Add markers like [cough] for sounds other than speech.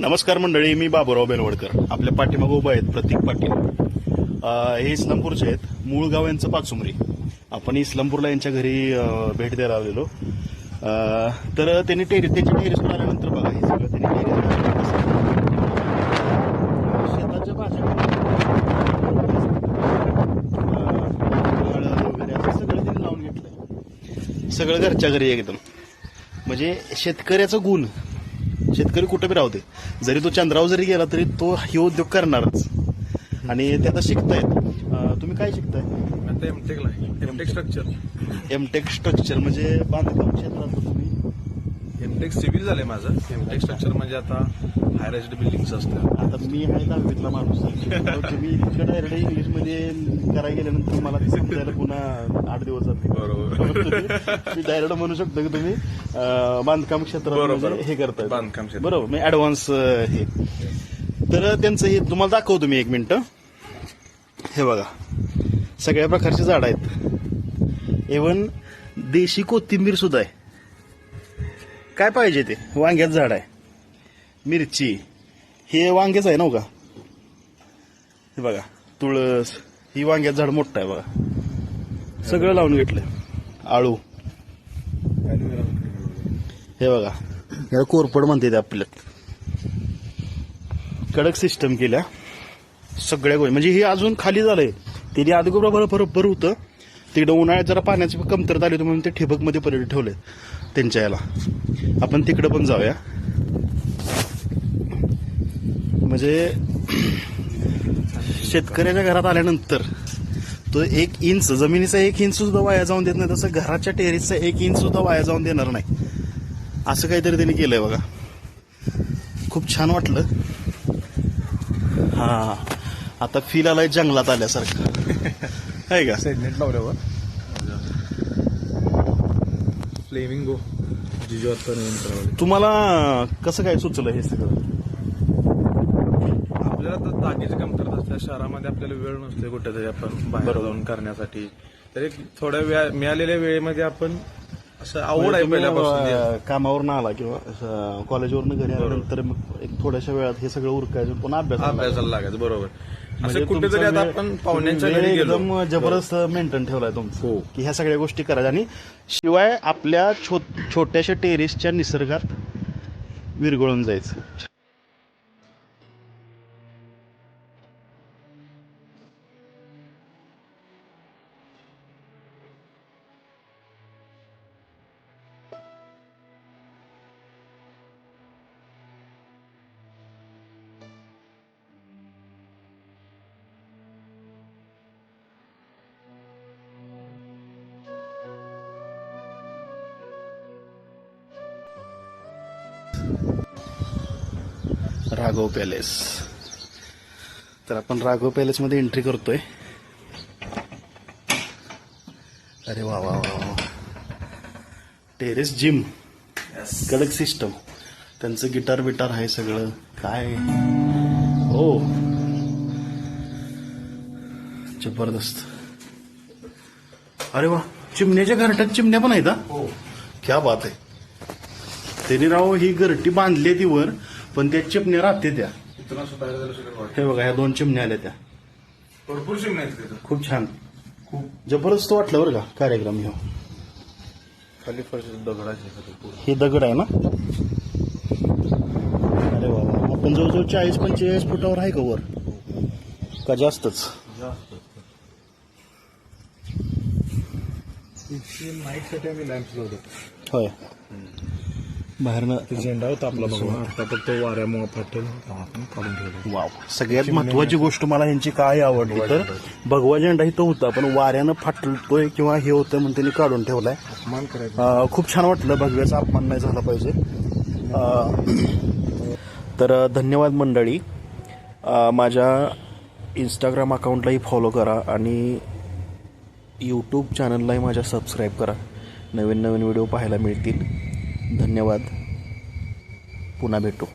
नमस्कार मंडळी मी बाबूराव बेलवडकर. आपल्या पाठीमागे उभा आहेत प्रतीक पाटील. हे इस्लामपूरचे आहेत. मूळ गाव यांचं पाचुमरी आपण इस्लामपूरला यांच्या घरी भेट द्यायला आलेलो. तर त्यांनी टेरिस त्याची टेरिसवर आल्यानंतर बघा हे सगळं त्यांनी टेरिस शेताच्या भाज्या वगैरे असं सगळं त्यांनी लावून घेतलं सगळं घरच्या घरी एकदम. म्हणजे शेतकऱ्याचं गुण शेतकरी कुठं बी राहू दे. जरी तो चंद्रावर जरी गेला तरी तो हे उद्योग करणारच. आणि ते आता शिकतायत. तुम्ही काय शिकताय? आता एमटेकला एमटेक स्ट्रक्चर एमटेक स्ट्रक्चर म्हणजे बांधकाम क्षेत्रात एमटेक सिव्हिल झालंय माझं. एमटेक स्ट्रक्चर म्हणजे आता हायर एज्ड बिल्डिंग्स असतं आता मी आहे दहावीतला माणूस तुम्ही [laughs] इतकं डायरेक्ट इंग्लिशमध्ये करायला गेल्यानंतर मला ते समजायला पुन्हा आठ दिवस जाते बरोबर. [laughs] मी डायरेक्ट म्हणू शकतो की तुम्ही बांधकाम क्षेत्रात. म्हणजे हे करताय. बांधकाम क्षेत्र. बरोबर. मी ऍडव्हान्स हे. तर त्यांचं हे तुम्हाला दाखवतो मी एक मिनिट. हे बघा. सगळ्या प्रकारची झाड आहेत. इव्हन देशी कोथिंबीर सुद्धा आहे. काय पाहिजे ते? वांग्याचं झाड आहे. मिरची. हे वांग्याच आहे ना का? हे बघा तुळस. ही वांग्याचं झाड मोठं आहे बघा. सगळं लावून घेतलं आळू. हे बघा याला कोरपड म्हणते ते आपल्यात. कडक सिस्टम केल्या. सगळ्या गोष्टी. म्हणजे हे अजून खाली झालंय. तिने आधी बरोबर बरोबर होतं तिकडे उन्हाळ्यात जरा पाण्याची कमतरता आली होती म्हणून ते ठिबकमध्ये पर्यटन ठेवले त्यांच्या याला. आपण तिकडं पण जाऊया. म्हणजे शेतकऱ्याच्या घरात आल्यानंतर तो एक इंच जमिनीचा एक इंच सुद्धा वाया जाऊन देत नाही. तसं घराच्या टेरेसचा एक इंच सुद्धा वाया जाऊन देणार नाही. असं काहीतरी त्यांनी केलंय बघा. खूप छान वाटलं. हा. आता फील आलाय जंगलात आल्यासारखं. [laughs] आहे का? सेगमेंट लावल्यावर. फ्लेमिंगो जिजो आता नवीन करावं तुम्हाला कसं काय सुचलं हे सगळं? आपल्याला तर जागेची कमतरता असते. शहरामध्ये आपल्याला वेळ नसते कुठेतरी आपण बाहेर जाऊन करण्यासाठी. तर एक थोड्या वेळा मिळालेल्या वेळेमध्ये आपण असं आवड आहे पहिल्यापासून कामावरनं आला किंवा कॉलेजवरनं घरी आल्यानंतर मग एक थोड्याशा वेळात हे सगळं उरकायचं पुन्हा अभ्यास अभ्यासाला लागायचं. बरोबर. म्हणजे असं कुठेतरी तुमचा आता आपण पाहुण्यांच्या घरी गेलो. एकदम जबरदस्त मेंटेन ठेवलाय तुमचं. हो. की ह्या सगळ्या गोष्टी करायच्या. आणि शिवाय आपल्या छो छोट्याशा टेरेसच्या निसर्गात विरघळून जायचं. राघव पॅलेस. तर आपण राघव पॅलेस मध्ये एंट्री करतोय. अरे वा वा वा टेरेस जिम कडक सिस्टम त्यांचं गिटार बिटार आहे सगळं. काय? हो. जबरदस्त. अरे वा चिमण्याच्या घरट्यात चिमण्या पण आहेत हा? क्या बात आहे. त्यांनी राव ही घरटी बांधली ती वर पण त्या चिमण्या राहते त्या. इथून असं बाहेर जायला सुरुवात वाटते. हे बघा ह्या दोन चिमण्या आल्या त्या. भरपूर आहेत तिथं. खूप छान. खूप. जबरदस्त वाटलं बरं का कार्यक्रम ह्यो. खाली फरशी दगडाचे. हे दगड आहे ना? अरे वा. आपण जवळजवळ चाळीस पंचेचाळीस फुटावर आहे का वर? का जास्तच? आम्ही लॅम्प लावतो. होय. बाहेरनं झेंडा होता आपला भगवान आता फक्त वाऱ्यामुळे फाटेल. काढून ठेवलं. वाव. सगळ्यात महत्वाची गोष्ट मला यांची काय आवडली तर भगवा झेंडा इथं होता पण वाऱ्यानं फाटतोय किंवा हे होतं म्हणून त्यांनी काढून ठेवलाय. अपमान करायचं. खूप छान वाटलं भगव्याचा अपमान नाही झाला पाहिजे. तर धन्यवाद मंडळी. माझ्या इंस्टाग्राम अकाउंटलाही फॉलो करा आणि यूट्यूब चॅनललाही माझ्या सबस्क्राईब करा. नवीन नवीन व्हिडिओ पाहायला मिळतील. धन्यवाद. पुन्हा भेटू.